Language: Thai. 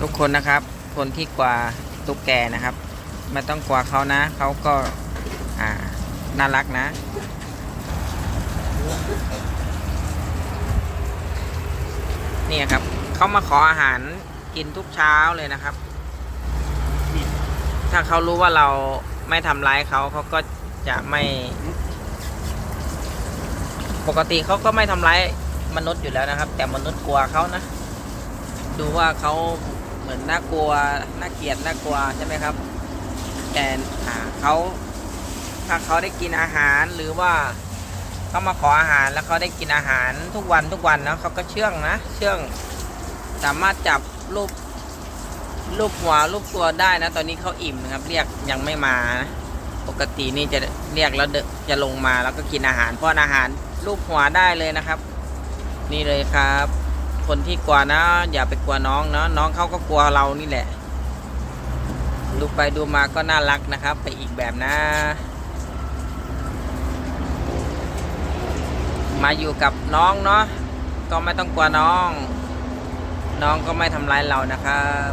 ทุกคนนะครับ คนที่กลัวตุ๊กแกนะครับไม่ต้องกลัวเขานะเขาก็น่ารักนะ นี่ครับเขามาขออาหารกินทุกเช้าเลยนะครับ ถ้าเขารู้ว่าเราไม่ทำร้ายเขาเขาก็จะไม่ ปกติเขาก็ไม่ทำร้ายมนุษย์อยู่แล้วนะครับ แต่มนุษย์กลัวเขานะ ดูว่าเขา มือนน่ากลัวน่าเกลียดน่ากลัวใช่ไหมครับ แต่เขาถ้าเขาได้กินอาหารหรือว่าเขามาขออาหารแล้วเขาได้กินอาหารทุกวันทุกวันนะเขาก็เชื่องนะ เชื่อง สามารถจับรูปรูปหัวรูปตัวได้นะ ตอนนี้เขาอิ่มนะครับ เรียกยังไม่มานะปกตินี่จะเรียกแล้วจะลงมาแล้วก็กินอาหารป้อนอาหารรูปหัวได้เลยนะครับ นี่เลยครับ คนที่กลัวนะ อย่าไปกลัวน้องเนาะน้องเขาก็กลัวเรานี่แหละ ดูไปดูมาก็น่ารักนะครับ ไปอีกแบบนะ มาอยู่กับน้องเนาะก็ไม่ต้องกลัวน้อง น้องก็ไม่ทำร้ายเรานะครับ